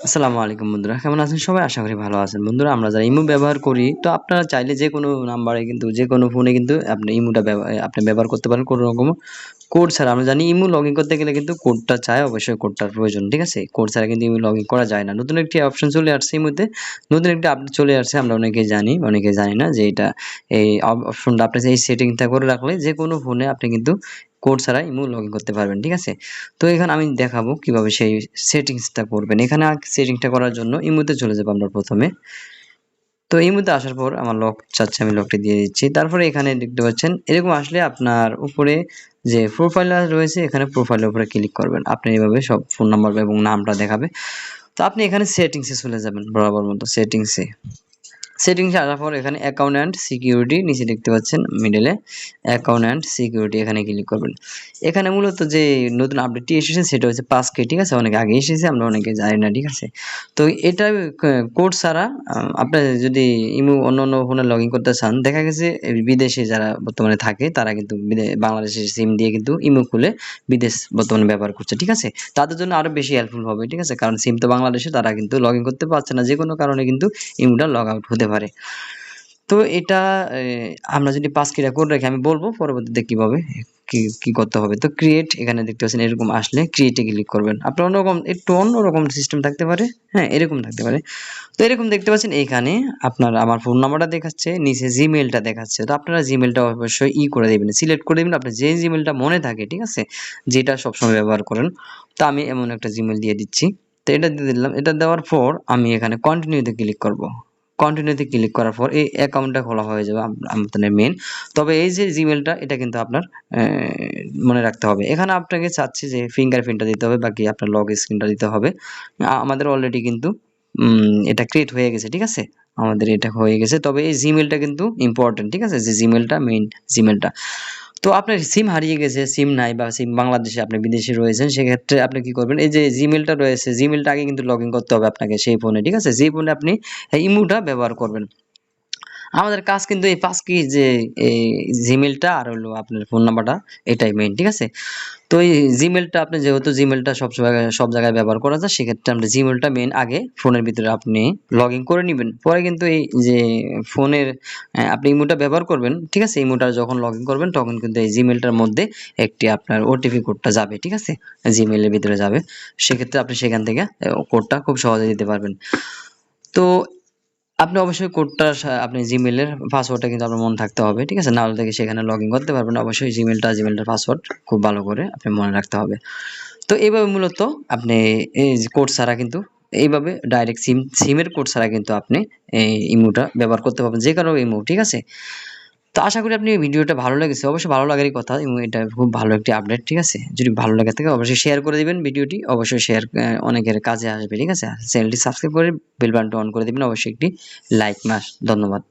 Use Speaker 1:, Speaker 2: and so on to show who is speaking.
Speaker 1: আসসালামু আলাইকুম বন্ধুরা, কেমন আছেন সবাই? আশা করি ভালো আছেন। বন্ধুরা, আমরা যারা ইমো ব্যবহার করি, তো আপনারা চাইলে যে কোনো নাম্বারে কিন্তু, যে কোনো ফোনে কিন্তু আপনি ইমোটা আপনি ব্যবহার করতে পারেন কোনো রকম কোড ছাড়া। আমরা জানি ইমো লগ করতে গেলে কিন্তু কোডটা চায়, অবশ্যই কোডটার প্রয়োজন, ঠিক আছে? কোড ছাড়া কিন্তু ইমো লগ করা যায় না। নতুন একটি অপশন চলে আসছে ইমোতে। নতুন একটি আপডেট চলে আসছে, আমরা অনেকেই জানি অনেকে জানি না যে এটা, এই অপশনটা আপনি এই সেটিংটা করে রাখলে, যে কোনো ফোনে আপনি কিন্তু কোড ছাড়া ইমো লগ করতে পারবেন, ঠিক আছে? তো এখানে আমি দেখাবো কীভাবে সেই সেটিংসটা করবেন। এখানে সেটিংসটা করার জন্য ইমোতে চলে যাব আমরা প্রথমে। তো ইমোতে আসার পর আমার লক চাচ্ছে, আমি লকটি দিয়ে দিচ্ছি। তারপরে এখানে দেখতে পাচ্ছেন, এরকম আসলে আপনার উপরে যে প্রোফাইল রয়েছে, এখানে প্রোফাইলের উপরে ক্লিক করবেন। আপনি এইভাবে সব ফোন নাম্বার এবং নামটা দেখাবে। তো আপনি এখানে সেটিংসে চলে যাবেন, বরাবর মতো সেটিংসে সেটিংসে আসার পর এখানে অ্যাকাউন্ট অ্যান্ড সিকিউরিটি নিচে দেখতে পাচ্ছেন মিডলে অ্যাকাউন্ট অ্যান্ড সিকিউরিটি এখানে ক্লিক করবেন। এখানে মূলত যে নতুন আপডেটটি এসেছে সেটা হচ্ছে পাসকে ঠিক আছে? অনেক আগে এসেছে, আমরা অনেকে জানি না, ঠিক আছে? তো এটা কোড ছাড়া আপনার যদি ইমু অন্য অন্য ফোনে লগ ইন করতে চান, দেখা গেছে বিদেশে যারা বর্তমানে থাকে, তারা কিন্তু বাংলাদেশের সিম দিয়ে কিন্তু ইমু খুলে বিদেশ বর্তমানে ব্যবহার করছে, ঠিক আছে? তাদের জন্য আরও বেশি হেল্পফুল হবে, ঠিক আছে? কারণ সিম তো বাংলাদেশে, তারা কিন্তু লগ ইন করতে পারছে না যে কোনো কারণে কিন্তু ইমুটা লগ আউট হতে পারে। তো এটা আমরা যদি পাঁচ ক্রিয়া করে রাখি, আমি বলব পরবর্তীতে কীভাবে, কি কি করতে হবে। তো ক্রিয়েট এখানে দেখতে পাচ্ছেন এরকম আসলে ক্রিয়েটে ক্লিক করবেন। আপনার অন্যরকম, একটু অন্যরকম সিস্টেম থাকতে পারে। হ্যাঁ এরকম থাকতে পারে। তো এরকম দেখতে পাচ্ছেন এখানে আপনার আমার ফোন নাম্বারটা দেখাচ্ছে, নিচে জিমেলটা দেখাচ্ছে। তো আপনারা জিমেলটা অবশ্যই ই করে দেবেন সিলেক্ট করে দেবেন। আপনার যে জিমেলটা মনে থাকে, ঠিক আছে, যেটা সবসময় ব্যবহার করেন, তো আমি এমন একটা জিমেল দিয়ে দিচ্ছি। তো এটা দিয়ে দিলাম। এটা দেওয়ার পর আমি এখানে কন্টিনিউতে ক্লিক করব। কন্টিনিউতে ক্লিক করার পর এই অ্যাকাউন্টটা খোলা হয়ে যাবে আপনাদের মেন তবে এই যে জিমেলটা এটা কিন্তু আপনার মনে রাখতে হবে। এখানে আপনাকে চাচ্ছি যে ফিঙ্গারপ্রিন্টটা দিতে হবে, বাকি আপনার লগ স্ক্রিনটা দিতে হবে। আমাদের অলরেডি কিন্তু এটা ক্রিয়েট হয়ে গেছে, ঠিক আছে? আমাদের এটা হয়ে গেছে। তবে এই জিমেলটা কিন্তু ইম্পর্টেন্ট ঠিক আছে? যে জিমেলটা মেইন জিমেলটা তো আপনার সিম হারিয়ে গেছে সিম নাই বা সিম বাংলাদেশে আপনি বিদেশে রয়েছেন, সেক্ষেত্রে আপনি কি করবেন? এই যে জিমেলটা রয়েছে জিমেলটা আগে কিন্তু লগ করতে হবে আপনাকে সেই ফোনে ঠিক আছে? যে ফোনে আপনি ইমুটা ব্যবহার করবেন। আমাদের কাজ কিন্তু এই পাঁচ কি যে জিমেলটা আর হলো আপনার ফোন নাম্বারটা এটাই মেইন ঠিক আছে? তো এই জিমেলটা আপনি যেহেতু জিমেলটা সব সব জায়গায় ব্যবহার করা যায়, সেক্ষেত্রে আপনি জিমেলটা মেইন আগে ফোনের ভিতরে আপনি লগ করে নেবেন। পরে কিন্তু এই যে ফোনের আপনি ইমোটা ব্যবহার করবেন, ঠিক আছে? ইমোটা যখন লগ করবেন, তখন কিন্তু এই জিমেলটার মধ্যে একটি আপনার ওটিপি কোডটা যাবে, ঠিক আছে? জিমেলের ভিতরে যাবে। সেক্ষেত্রে আপনি সেখান থেকে কোডটা খুব সহজে দিতে পারবেন। তো আপনি অবশ্যই কোডটা আপনি জিমেলের পাসওয়ার্ডটা কিন্তু আপনার মনে থাকতে হবে, ঠিক আছে? নাহলে থেকে সেখানে লগ ইন করতে পারবেন। অবশ্যই জিমেলটা জিমেলটার পাসওয়ার্ড খুব ভালো করে আপনি মনে রাখতে হবে। তো এইভাবে মূলত আপনি এই কোড ছাড়া কিন্তু, এইভাবে ডাইরেক্ট সিম সিমের কোড ছাড়া কিন্তু আপনি এই ইমোটা ব্যবহার করতে পারবেন, যে কারও ইমো, ঠিক আছে? তো আশা করি আপনি ভিডিওটা ভালো লেগেছে। অবশ্যই ভালো লাগারই কথা এবং এটা খুব ভালো একটি আপডেট ঠিক আছে? যদি ভালো লাগে থাকে অবশ্যই শেয়ার করে দেবেন ভিডিওটি। অবশ্যই শেয়ার অনেকের কাজে আসবে, ঠিক আছে? চ্যানেলটি সাবস্ক্রাইব করে বেল বাটনটা অন করে দেবেন। অবশ্যই একটি লাইক মাস। ধন্যবাদ।